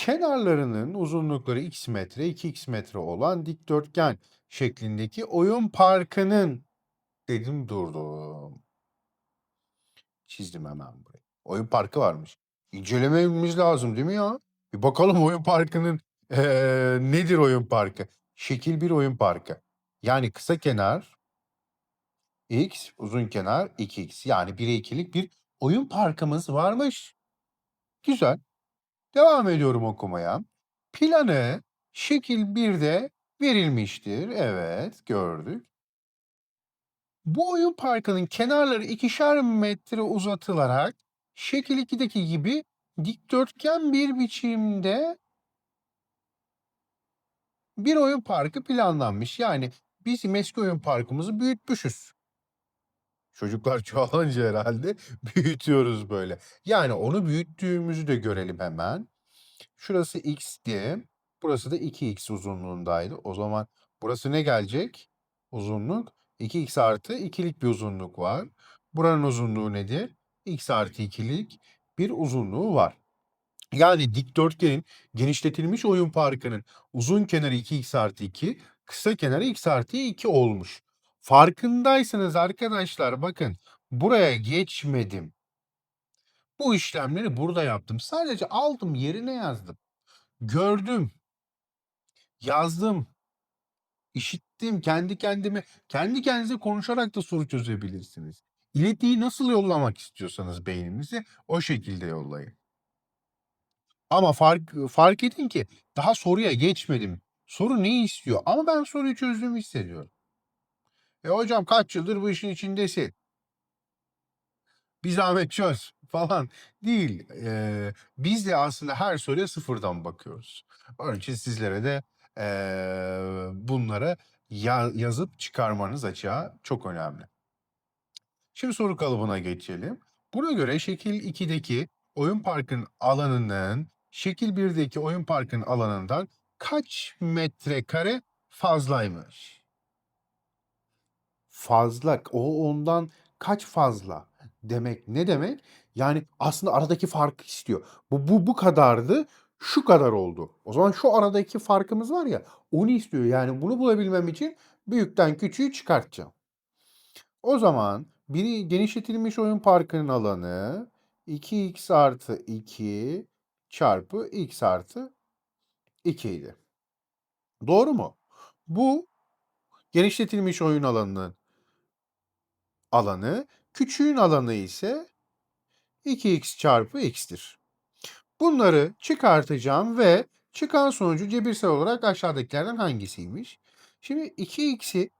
Kenarlarının uzunlukları x metre, 2x metre olan dikdörtgen şeklindeki oyun parkının dedim durdum. Çizdim hemen burayı. Oyun parkı varmış. İncelememiz lazım değil mi ya? Bir bakalım oyun parkının eee, nedir oyun parkı? Şekil bir oyun parkı. Yani kısa kenar x, uzun kenar 2x. Yani 1'e 2'lik bir oyun parkımız varmış. Güzel. Devam ediyorum okumaya. Planı şekil 1'de verilmiştir. Evet, gördük. Bu oyun parkının kenarları ikişer metre uzatılarak şekil 2'deki gibi dikdörtgen bir biçimde bir oyun parkı planlanmış. Yani bizim eski oyun parkımızı büyütmüşüz. Çocuklar çoğalınca herhalde büyütüyoruz böyle. Yani onu büyüttüğümüzü de görelim hemen. Şurası x'ti. Burası da 2x uzunluğundaydı. O zaman burası ne gelecek? Uzunluk 2x artı 2'lik bir uzunluk var. Buranın uzunluğu nedir? x artı 2'lik bir uzunluğu var. Yani dikdörtgenin genişletilmiş oyun parkının uzun kenarı 2x artı 2, kısa kenarı x artı 2 olmuş. Farkındaysanız arkadaşlar bakın buraya geçmedim. Bu işlemleri burada yaptım. Sadece aldım yerine yazdım. Gördüm. Yazdım. işittim kendi kendime. Kendi kendinize konuşarak da soru çözebilirsiniz. İletiyi nasıl yollamak istiyorsanız beyninize o şekilde yollayın. Ama fark fark edin ki daha soruya geçmedim. Soru ne istiyor? Ama ben soruyu çözdüğümü hissediyorum. E hocam kaç yıldır bu işin içindesin? Bir zahmet çöz falan değil. Eee, biz de aslında her soruya sıfırdan bakıyoruz. Onun için sizlere de eee, bunları ya- yazıp çıkarmanız açığa çok önemli. Şimdi soru kalıbına geçelim. Buna göre şekil 2'deki oyun parkın alanının şekil 1'deki oyun parkın alanından kaç metrekare fazlaymış? Fazla. O ondan kaç fazla demek ne demek? Yani aslında aradaki farkı istiyor. Bu bu bu kadardı. Şu kadar oldu. O zaman şu aradaki farkımız var ya onu istiyor. Yani bunu bulabilmem için büyükten küçüğü çıkartacağım. O zaman biri genişletilmiş oyun parkının alanı 2x artı 2 çarpı x artı 2 idi. Doğru mu? Bu genişletilmiş oyun alanının alanı, küçüğün alanı ise 2x çarpı x'tir. Bunları çıkartacağım ve çıkan sonucu cebirsel olarak aşağıdakilerden hangisiymiş? Şimdi 2x'i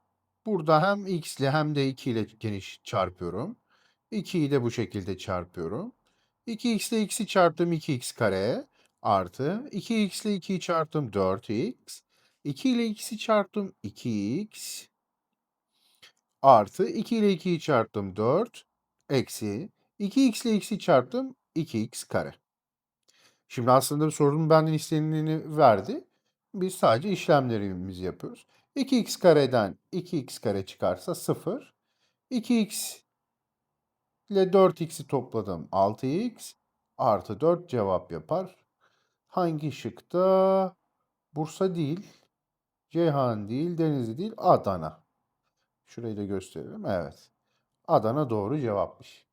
burada hem x ile hem de 2 ile geniş çarpıyorum. 2'yi de bu şekilde çarpıyorum. 2x ile x'i çarptım 2x kare artı 2x ile 2'yi çarptım 4x. 2 ile x'i çarptım 2x artı 2 ile 2'yi çarptım 4 eksi 2x ile x'i çarptım 2x kare. Şimdi aslında sorunun benden istenileni verdi. Biz sadece işlemlerimizi yapıyoruz. 2x kareden 2x kare çıkarsa 0. 2x ile 4x'i topladım 6x artı 4 cevap yapar. Hangi şıkta? Bursa değil, Ceyhan değil, Denizli değil, Adana. Şurayı da gösterelim. Evet. Adana doğru cevapmış.